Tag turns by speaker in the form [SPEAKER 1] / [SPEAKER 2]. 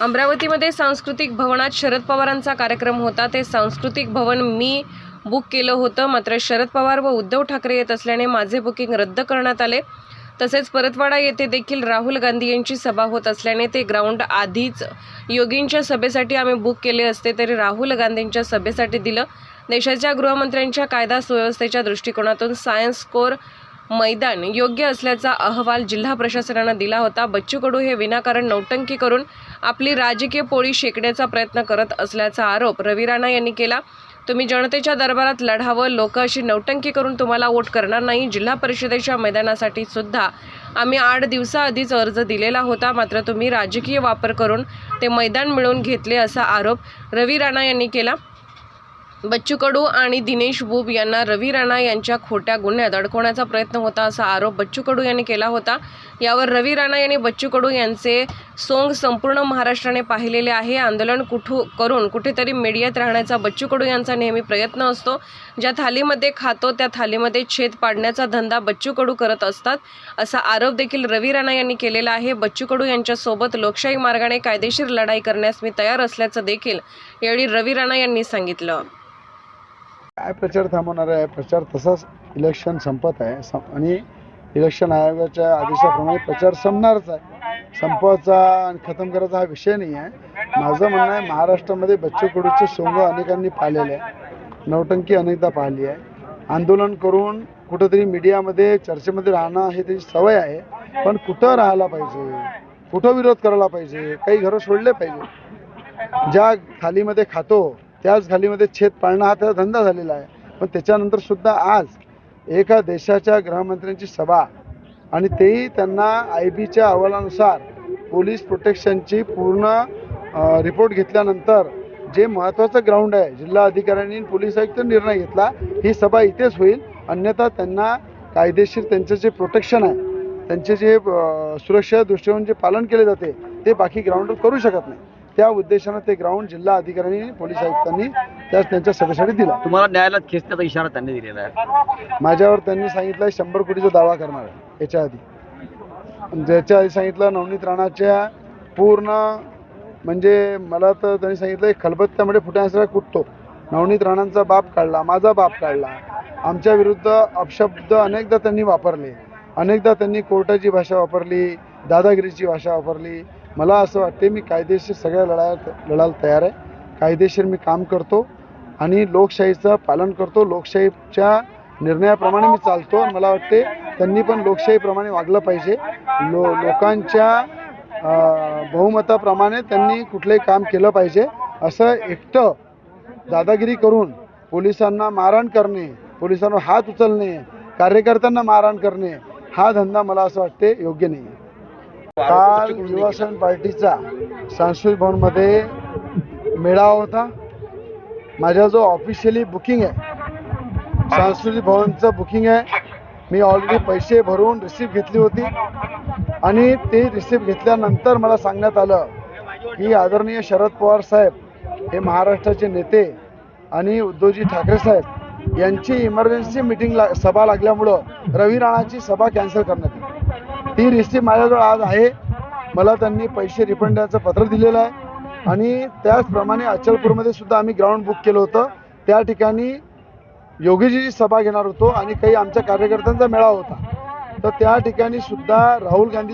[SPEAKER 1] अमरावतीमध्ये सांस्कृतिक भवनात शरद पवारांचा कार्यक्रम होता. ते सांस्कृतिक भवन मी बुक केलं होतं. मात्र शरद पवार व उद्धव ठाकरे येत असल्याने माझे बुकिंग रद्द करण्यात आले. तसेच परतवाडा येथे देखील राहुल गांधी यांची सभा होत असल्याने ते ग्राउंड आधीच योगींच्या सभेसाठी आम्ही बुक केले असते. तरी राहुल गांधींच्या सभेसाठी दिलं. देशाच्या गृहमंत्र्यांच्या कायदा सुव्यवस्थेच्या दृष्टिकोनातून सायन्स कोर मैदान योग्य असल्याचा अहवाल जिल्हा प्रशासनानं दिला होता. बच्चू कडू हे विनाकारण नौटंकी करून आपली राजकीय पोळी शेकण्याचा प्रयत्न करत असल्याचा आरोप रवी राणा यांनी केला. तुम्ही जनतेच्या दरबारात लढावं लोक अशी नौटंकी करून तुम्हाला वोट करणार नाही. जिल्हा परिषदेच्या मैदानासाठी सुद्धा आम्ही आठ दिवसाआधीच अर्ज दिलेला होता. मात्र तुम्ही राजकीय वापर करून ते मैदान मिळवून घेतले असा आरोप रवी राणा यांनी केला. बच्चू कडू आणि दिनेश बुब यांना रवी राणा यांच्या खोट्या गुन्ह्यात अडकवण्याचा प्रयत्न होता असा आरोप बच्चू कडू यांनी केला होता. यावर रवी राणा यांनी बच्चू कडू यांचे सोंग संपूर्ण महाराष्ट्राने पाहिलेले आहे. आंदोलन कुठू करून कुठेतरी मीडियात राहण्याचा बच्चू कडू यांचा नेहमी प्रयत्न असतो. ज्या थालीमध्ये खातो त्या थालीमध्ये छेद पाडण्याचा धंदा बच्चू कडू करत असतात असा आरोप देखील रवी राणा यांनी केलेला आहे. बच्चू कडू यांच्यासोबत लोकशाही मार्गाने कायदेशीर लढाई करण्यास मी तयार असल्याचं देखील यावेळी रवी राणा यांनी सांगितलं.
[SPEAKER 2] काय प्रचार थांबवणार आहे? प्रचार तसाच इलेक्शन संपत आहे. आणि इलेक्शन आयोगाच्या आदेशाप्रमाणे प्रचार संपणारच आहे. संपवायचा आणि खतम करायचा हा विषय नाही आहे माझं म्हणणं आहे महाराष्ट्रामध्ये बच्चू कडूचे सोंग अनेकांनी पाहिलेले आहे नौटंकी अनेकदा पाहिली आहे. आंदोलन करून कुठंतरी मीडियामध्ये चर्चेमध्ये राहणं हे त्याची सवय आहे. पण कुठं राहायला पाहिजे? कुठं विरोध करायला पाहिजे? काही घरं सोडले पाहिजे. ज्या थालीमध्ये खातो त्याच खालीमध्ये छेद पाळणं हा त्याचा धंदा झालेला आहे. पण त्याच्यानंतर सुद्धा आज एका देशाच्या गृहमंत्र्यांची सभा आणि तेही त्यांना आय बीच्या अहवालानुसार पोलीस प्रोटेक्शनची पूर्ण रिपोर्ट घेतल्यानंतर जे महत्त्वाचं ग्राउंड आहे जिल्हा अधिकाऱ्यांनी पोलीस आयुक्त निर्णय घेतला ही सभा इथेच होईल. अन्यथा त्यांना कायदेशीर त्यांचं जे प्रोटेक्शन आहे त्यांचे जे सुरक्षा दृष्टिकोन जे पालन केले जाते ते बाकी ग्राउंडवर करू शकत नाही. त्या उद्देशानं ते ग्राउंड जिल्हा अधिकाऱ्यांनी पोलीस आयुक्तांनी त्याच त्यांच्या सभेसाठी दिला.
[SPEAKER 3] तुम्हाला न्यायालयात खेचण्याचा इशारा त्यांनी दिलेला आहे.
[SPEAKER 2] माझ्यावर त्यांनी सांगितलं शंभर कोटीचा दावा करणार आहे याच्या आधी ज्याच्या आधी सांगितलं नवनीत राणाच्या पूर्ण म्हणजे मला तर त्यांनी सांगितलं खलबत्त्यामध्ये फुटण्यासारखा कुटतो नवनीत राणांचा बाप काढला माझा बाप काढला. आमच्या विरुद्ध अपशब्द अनेकदा त्यांनी वापरले. अनेकदा त्यांनी कोर्टाची भाषा वापरली दादागिरीची भाषा वापरली. मला असं वाटते मी कायदेशीर सगळ्या लढाया लढायला तयार आहे. कायदेशीर मी काम करतो आणि लोकशाहीचं पालन करतो. लोकशाहीच्या निर्णयाप्रमाणे मी चालतो आणि मला वाटते त्यांनी पण लोकशाहीप्रमाणे वागलं पाहिजे. लो लोकांच्या बहुमताप्रमाणे त्यांनी कुठलंही काम केलं पाहिजे. असं एकटं दादागिरी करून पोलिसांना मारहाण करणे पोलिसांवर हात उचलणे कार्यकर्त्यांना मारहाण करणे हा धंदा मला असं वाटते योग्य नाही आहे काल युवासन पार्टीचा सांस्कृतिक भवनमध्ये मेळावा होता. माझा जो ऑफिशियली बुकिंग आहे सांस्कृतिक भवनचं बुकिंग आहे मी ऑलरेडी पैसे भरून रिसिप्ट घेतली होती. आणि ते रिसिप्ट घेतल्यानंतर मला सांगण्यात आलं की आदरणीय शरद पवार साहेब हे महाराष्ट्राचे नेते आणि उद्धवजी ठाकरे साहेब यांची इमर्जन्सी मिटिंग ला सभा लागल्यामुळं रवी राणाची सभा कॅन्सल करण्यात ती रिसिप्ट माझ्याजवळ आज आहे. मला त्यांनी पैसे रिफंड द्यायचं पत्र दिलेलं आहे. आणि त्याचप्रमाणे अचलपूरमध्ये सुद्धा आम्ही ग्राउंड बुक केलं होतं. त्या ठिकाणी योगीजीची सभा घेणार होतो आणि काही आमच्या कार्यकर्त्यांचा मेळावा होता. तर त्या ठिकाणी सुद्धा राहुल गांधी